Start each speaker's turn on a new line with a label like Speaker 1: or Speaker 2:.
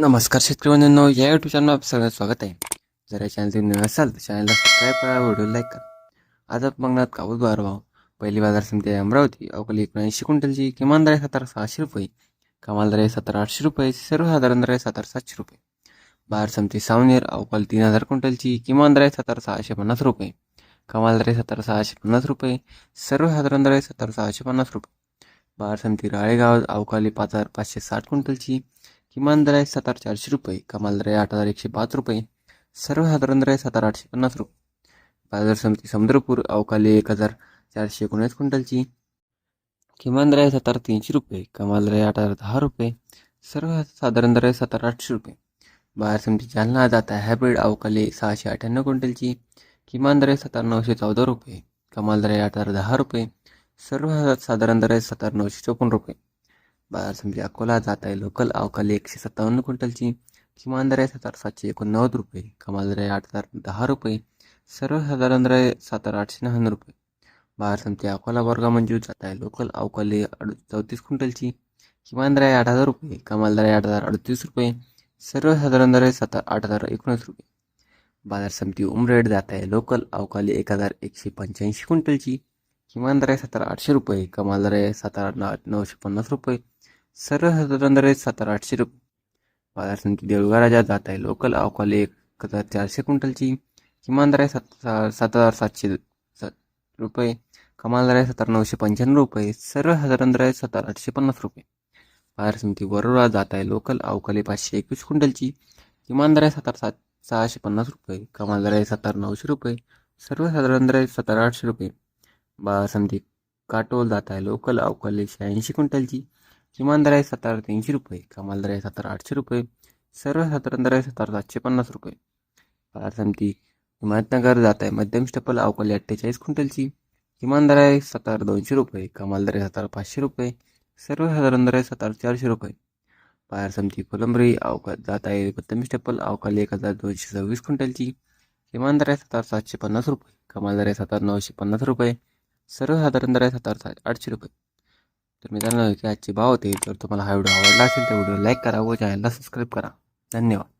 Speaker 1: नमस्कार शेतकरी बंधूंनो या युट्यूब चॅनल आपलं सगळं स्वागत आहे. जर या चॅनल तुम्ही नवीन असाल तर चॅनलला सबस्क्राईब करा व्हिडिओ लाईक करा. आज आपण बघणार काबूत बाजार भाव. पहिली बाजार समिती आहे अमरावती. अकोली एकोणऐंशी क्विंटलची किमान दर आहे सतरा सहाशे रुपये. कमाल दर आहे सतरा आठशे रुपये. सर्वसाधारण दर आहे सतरा सातशे रुपये. बाजार समिती सावनेर अवकाल तीन हजार क्विंटलची किमान दर आहे सतरा सहाशे पन्नास रुपये. कमाल दर आहे सतरा सहाशे पन्नास रुपये. सर्वसाधारण दर आहे सतरा सहाशे पन्नास रुपये. बाजार समिती राळेगाव अवकाली पाच हजार पाचशे साठ क्विंटलची किमान दर आहे सात हजार चारशे रुपये कमाल दर आहे आठ हजार एकशे पाच रुपये सर्वसाधारण दर आहे सात आठशे पन्नास रुपये बाजार समिती समुद्रपूर अवकाली एक हजार चारशे एकोणीस क्विंटलची. किमान दर आहे सात हजार तीनशे रुपये कमाल दर आहे आठ हजार दहा रुपये सर्वसाधारण दर आहे सात हजार आठशे रुपये. बाजार समिती जालना जात आहे हायब्रिड अवकाली सहाशे अठ्ठ्याण्णव क्विंटलची. किमान दर आहे सात हजार नऊशे चौदा रुपये कमाल दर आहे आठ हजार दहा रुपये सर्वसाधारण दर आहे सात हजार नऊशे चोपन्न रुपये. बाजार समिती अकोला जात आहे लोकल. अवकाली एकशे सत्तावन्न क्विंटलची किमान दर आहे सात हजार सातशे एकोणनव्वद रुपये. कमाल दर आहे आठ हजार दहा रुपये. सर्वसाधारण दर आहे सात हजार आठशे नव्याण्णव रुपये. बाजार समिती अकोला वर्गा मंजूर जात आहे लोकल. अवकाली अडू चौतीस क्विंटलची किमान दर आहे आठ हजार रुपये. कमाल दर आहे आठ हजार अडतीस रुपये. सर्वसाधारण दर आहे सात आठ हजार एकोणीस रुपये. बाजार समिती उमरेड जात आहे लोकल. अवकाली एक हजार एकशे पंच्याऐंशी क्विंटलची किमान दर आहे सतरा आठशे रुपये. कमाल दर आहे सातारा नऊशे पन्नास रुपये. सरळ दर आहे आठशे रुपये बाजार समिती देऊळगा राजा जात आहे. लोकल अवकाली एक हजार चारशे क्विंटलची किमान दर आहे सात सात हजार सातशे सात रुपये कमाल दर आहे सातारा नऊशे पंच्याण्णव रुपये सर्वसाधारण दर आहे सातारा आठशे पन्नास रुपये. बाजार समिती वरोरा जात आहे. लोकल अवकाली पाचशे एकवीस क्विंटलची किमान दर आहे सात सात सहाशे पन्नास रुपये कमाल दर आहे सात नऊशे रुपये सर्वसाधारण दर आहे सात आठशे रुपये. बाजार समिती काटोल जात आहे. लोकल अवकाली शहाऐंशी क्विंटलची किमान दर आहे सातारा तीनशे रुपये कमाल दर आहे सात आठशे रुपये सर्वसाधारण दर आहे सात सातशे पन्नास रुपये. बाजार समिती हिमायतनगर जात आहे मध्यम स्टपल अवकाली अठ्ठेचाळीस क्विंटलची. किमान दर आहे सात दोनशे रुपये कमाल दर आहे सात पाचशे रुपये सर्वसाधारण दर आहे सात चारशे रुपये. बाजार समिती फुलंब्री अवका जात आहे मध्यम स्टपल अवकाली एक हजार दोनशे सव्वीस क्विंटलची. किमान दर आहे सात सातशे पन्नास रुपये कमाल दर आहे सात नऊशे पन्नास रुपये सर्वसाधारण दर आहे सात आठशे रुपये. तर मित्रांनो आजचे भाव होते. जर तुम्हाला हा व्हिडिओ आवडला असेल तर व्हिडिओ लाईक करा व चॅनलला सबस्क्राईब करा. धन्यवाद.